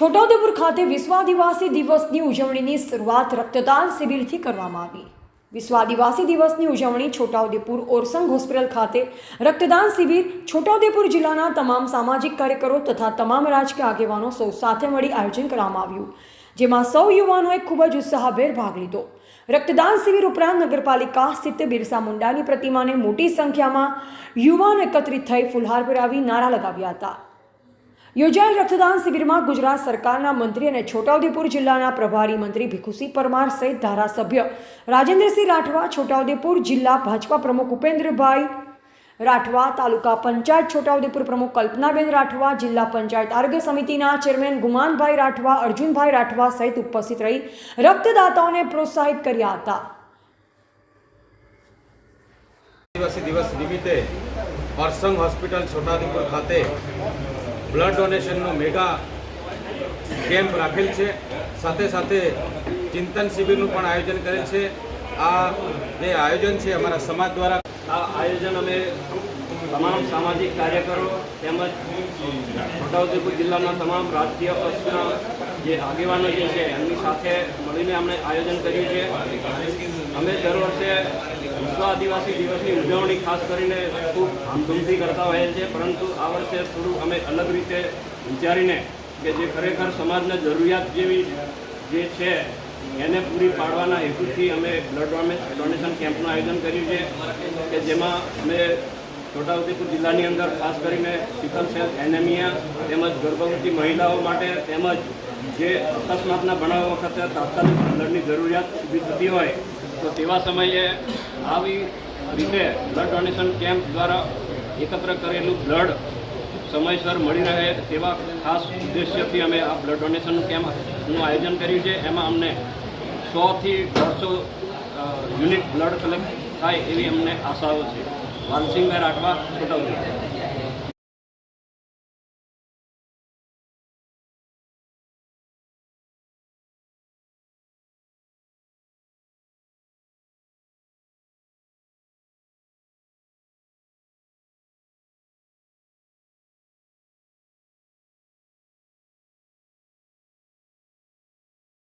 છોટાઉદેપુર ખાતે વિશ્વ આદિવાસી દિવસની ઉજવણીની શરૂઆત રક્તદાન શિબિરથી કરવામાં આવી. વિશ્વ આદિવાસી દિવસની ઉજવણી છોટાઉદેપુર ઓરસંગ હોસ્પિટલ ખાતે રક્તદાન શિબિર છોટાઉદેપુર જિલ્લાના તમામ સામાજિક કાર્યકરો તથા તમામ રાજકીય આગેવાનો સૌ સાથે મળી આયોજન કરવામાં આવ્યું, જેમાં સૌ યુવાનોએ ખૂબ જ ઉત્સાહભેર ભાગ લીધો. રક્તદાન શિબિર ઉપરાંત નગરપાલિકા સ્થિત બિરસા મુંડાની પ્રતિમાને મોટી સંખ્યામાં યુવાનો એકત્રિત થઈ ફુલહાર પહેરાવી નારા લગાવ્યા હતા. યોજાયેલ રક્તદાન શિબિરમાં ગુજરાત સરકારના મંત્રી અને છોટાઉદેપુર જિલ્લાના પ્રભારી મંત્રી ભીખુસિંહ પરમાર સહિત ધારાસભ્ય રાજેન્દ્રસિંહ રાઠવા છોટાઉદેપુર જિલ્લા ભાજપા પ્રમુખ ઉપેન્દ્રભાઈ રાઠવા તાલુકા પંચાયત છોટાઉદેપુર પ્રમુખ કલ્પનાબેન રાઠવા જિલ્લા પંચાયત આરોગ્ય સમિતિના ચેરમેન ગુમાનભાઈ રાઠવા અર્જુનભાઈ રાઠવા સહિત ઉપસ્થિત રહી રક્તદાતાઓને પ્રોત્સાહિત કર્યા હતા આદિવાસી દિવસ નિમિત્તે પરસંગ હોસ્પિટલ છોટાઉદેપુર ખાતે બ્લડ ડોનેશનનો મેગા કેમ્પ રાખેલ છે. સાથે સાથે ચિંતન શિબિરનું પણ આયોજન કરેલ છે. આ જે આયોજન છે અમારા સમાજ દ્વારા, આ આયોજન અમે તમામ સામાજિક કાર્યકરો તેમજ છોટાઉદેપુર જિલ્લાના તમામ રાજકીય પક્ષના જે આગેવાનો જે છે એમની સાથે મળીને અમને આયોજન કર્યું છે. અમે દર વર્ષે વિશ્વ આદિવાસી દિવસની ઉજવણી ખાસ કરીને ખૂબ ધામધૂમથી કરતા હોઈએ છીએ, પરંતુ આ વર્ષે થોડું અમે અલગ રીતે વિચારીને કે જે ખરેખર સમાજને જરૂરિયાત જેવી જે છે, એને પૂરી પાડવાના હેતુથી અમે બ્લડ ડોનેશન કેમ્પનું આયોજન કર્યું છે, કે જેમાં અમે છોટાઉદેપુર જિલ્લાની અંદર ખાસ કરીને સિકલ સેલ એનેમિયા તેમજ ગર્ભવતી મહિલાઓ માટે તેમજ જે અકસ્માતના બનાવ વખતે તાત્કાલિક બ્લડની જરૂરિયાત ઊભી થતી હોય તો તેવા સમયે આવી રીતે બ્લડ ડોનેશન કેમ્પ દ્વારા એકત્ર કરેલું બ્લડ સમયસર મળી રહે તેવા ખાસ ઉદ્દેશ્યથી અમે આ બ્લડ ડોનેશન કેમ્પનું આયોજન કર્યું છે. એમાં અમને સોથી દોઢસો યુનિટ બ્લડ કલેક્ટ થાય એવી અમને આશાઓ છે. વાલસિંહભાઈ રાઠવા, છોટાઉદેપુર.